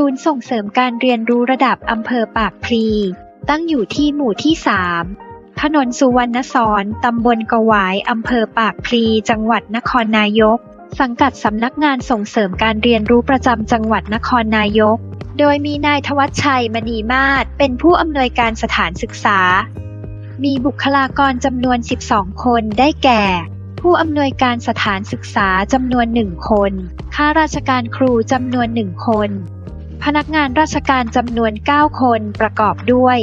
ศูนย์ส่งเสริมการเรียนรู้ระดับอำเภอปากพลี ตั้งอยู่ที่หมู่ที่ 3 ถนนสุวรรณสอนตำบลกวายอำเภอปากพลี จังหวัดนครนายก สังกัดสำนักงานส่งเสริมการเรียนรู้ประจำจังหวัดนครนายก โดยมีนายทวัชชัยมณีมาศเป็นผู้อำนวยการสถานศึกษา มีบุคลากรจำนวน 12 คนได้แก่ผู้อำนวยการสถานศึกษาจำนวนหนึ่งคน ข้าราชการครูจำนวนหนึ่งคน พนักงานราชการจำนวน 9 คนประกอบด้วย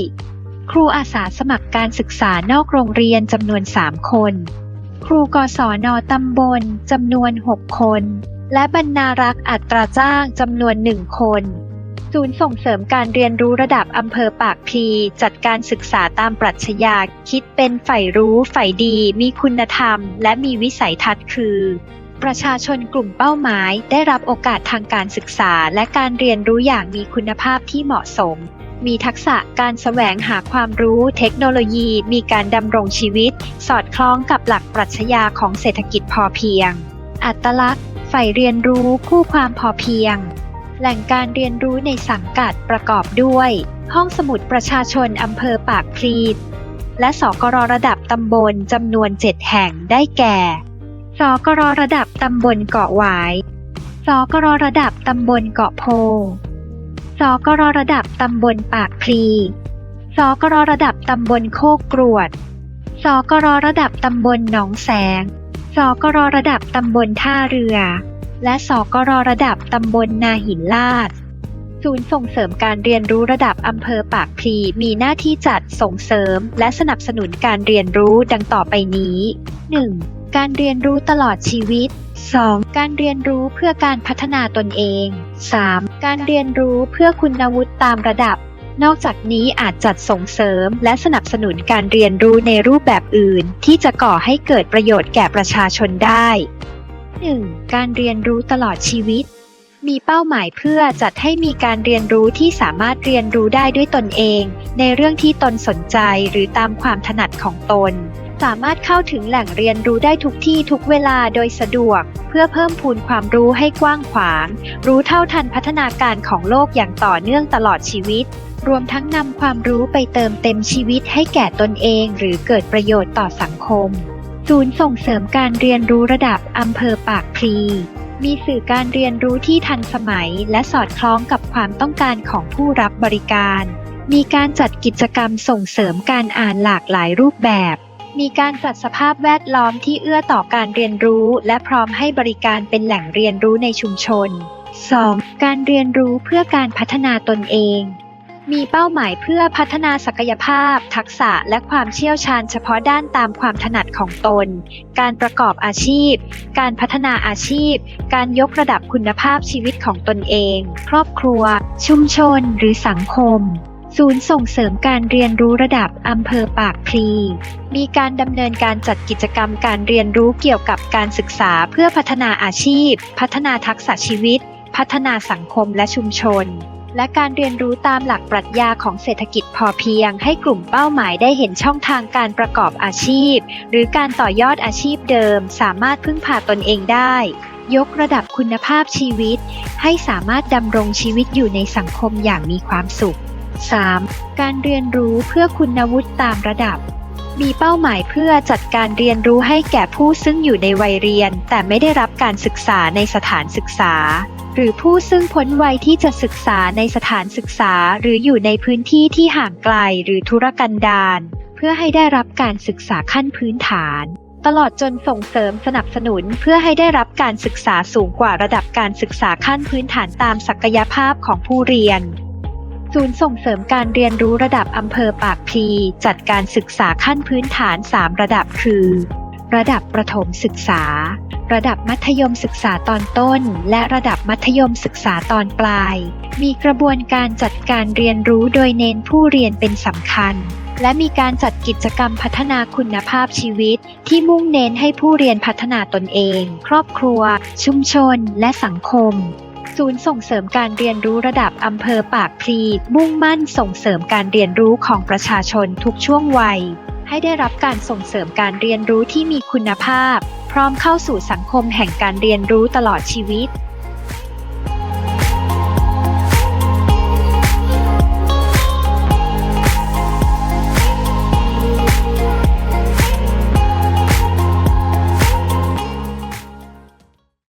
ครูอาสาสมัครการศึกษานอกโรงเรียนจำนวน 3 คน ครูกศนตำบลจำนวน 6 คน และบรรณารักษ์อัตราจ้างจำนวน 1 คนศูนย์ส่งเสริมการเรียนรู้ระดับอำเภอปากพลีจัดการศึกษาตามปรัชญาคิดเป็นใฝ่รู้ใฝ่ดี มีคุณธรรม และมีวิสัยทัศน์คือ ประชาชนกลุ่มเป้าหมายได้รับโอกาสทางการศึกษาและการเรียนรู้อย่างมีคุณภาพที่เหมาะสม มีทักษะการแสวงหาความรู้เทคโนโลยี มีการดำรงชีวิต สอดคล้องกับหลักปรัชญาของเศรษฐกิจพอเพียง อัตลักษณ์ใฝ่เรียนรู้คู่ความพอเพียง แหล่งการเรียนรู้ในสังกัดประกอบด้วย ห้องสมุดประชาชนอำเภอปากพลีและสกรระดับตำบลจำนวน 7 แห่งได้แก่ สกรระดับตำบลเกาะหวาย สกรระดับตำบลเกาะโพ สกรระดับตำบลปากพลี สกรระดับตำบลโคกกรวด สกรระดับตำบลหนองแสง สกรระดับตำบลท่าเรือ และสกรระดับตำบลนาหินลาด ศูนย์ส่งเสริมการเรียนรู้ระดับอำเภอปากพลีมีหน้าที่จัดส่งเสริม และสนับสนุนการเรียนรู้ดังต่อไปนี้ 1. การเรียนรู้ตลอดชีวิต 2. การเรียนรู้เพื่อการพัฒนาตนเอง 3. การเรียนรู้เพื่อคุณวุฒิตามระดับ นอกจากนี้อาจจัดส่งเสริมและสนับสนุนการเรียนรู้ในรูปแบบอื่น ที่จะก่อให้เกิดประโยชน์แก่ประชาชนได้ 1. การเรียนรู้ตลอดชีวิต มีเป้าหมายเพื่อจัดให้มีการเรียนรู้ที่สามารถเรียนรู้ได้ด้วยตนเอง ในเรื่องที่ตนสนใจหรือตามความถนัดของตน สามารถเข้าถึงแหล่งเรียนรู้ได้ทุกที่ทุกเวลาโดยสะดวก เพื่อเพิ่มพูนความรู้ให้กว้างขวาง รู้เท่าทันพัฒนาการของโลกอย่างต่อเนื่องตลอดชีวิต รวมทั้งนำความรู้ไปเติมเต็มชีวิตให้แก่ตนเอง หรือเกิดประโยชน์ต่อสังคม ศูนย์ส่งเสริมการเรียนรู้ระดับอำเภอปากพลีมีสื่อการเรียนรู้ที่ทันสมัย และสอดคล้องกับความต้องการของผู้รับบริการ มีการจัดกิจกรรมส่งเสริมการอ่านหลากหลายรูปแบบ มีการจัดสภาพแวดล้อมที่เอื้อต่อการเรียนรู้ และพร้อมให้บริการเป็นแหล่งเรียนรู้ในชุมชน 2. การเรียนรู้เพื่อการพัฒนาตนเอง มีเป้าหมายเพื่อพัฒนาศักยภาพ ทักษะและความเชี่ยวชาญเฉพาะด้านตามความถนัดของตน การประกอบอาชีพ การพัฒนาอาชีพ การยกระดับคุณภาพชีวิตของตนเอง ครอบครัว ชุมชน หรือสังคม ศูนย์ส่งเสริมการเรียนรู้ระดับอำเภอปากพลี มีการดำเนินการจัดกิจกรรมการเรียนรู้เกี่ยวกับการศึกษาเพื่อพัฒนาอาชีพ พัฒนาทักษะชีวิต พัฒนาสังคมและชุมชน และการเรียนรู้ตามหลักปรัชญาของเศรษฐกิจพอเพียง ให้กลุ่มเป้าหมายได้เห็นช่องทางการประกอบอาชีพ หรือการต่อยอดอาชีพเดิม สามารถพึ่งพาตนเองได้ ยกระดับคุณภาพชีวิต ให้สามารถดำรงชีวิตอยู่ในสังคมอย่างมีความสุข 3. การเรียนรู้เพื่อคุณวุฒิตามระดับ มีเป้าหมายเพื่อจัดการเรียนรู้ให้แก่ผู้ซึ่งอยู่ในวัยเรียน แต่ไม่ได้รับการศึกษาในสถานศึกษา หรือผู้ซึ่งพ้นวัยที่จะศึกษาในสถานศึกษา หรืออยู่ในพื้นที่ที่ห่างไกลหรือธุรกันดารเพื่อให้ได้รับการศึกษาขั้นพื้นฐาน ตลอดจนส่งเสริมสนับสนุนเพื่อให้ได้รับการศึกษาสูงกว่าระดับการศึกษาขั้นพื้นฐานตามศักยภาพของผู้เรียน ศูนย์ส่งเสริมการเรียนรู้ระดับอำเภอปากพลีจัดการศึกษาขั้นพื้นฐาน 3 ระดับคือ ระดับประถมศึกษา ระดับมัธยมศึกษาตอนต้น และระดับมัธยมศึกษาตอนปลาย มีกระบวนการจัดการเรียนรู้โดยเน้นผู้เรียนเป็นสำคัญ และมีการจัดกิจกรรมพัฒนาคุณภาพชีวิต ที่มุ่งเน้นให้ผู้เรียนพัฒนาตนเอง ครอบครัว ชุมชน และสังคม ศูนย์ส่งเสริมการเรียนรู้ระดับอำเภอปากพลีมุ่งมั่นส่งเสริมการเรียนรู้ของประชาชนทุกช่วงวัย ให้ได้รับการส่งเสริมการเรียนรู้ที่มีคุณภาพ พร้อมเข้าสู่สังคมแห่งการเรียนรู้ตลอดชีวิต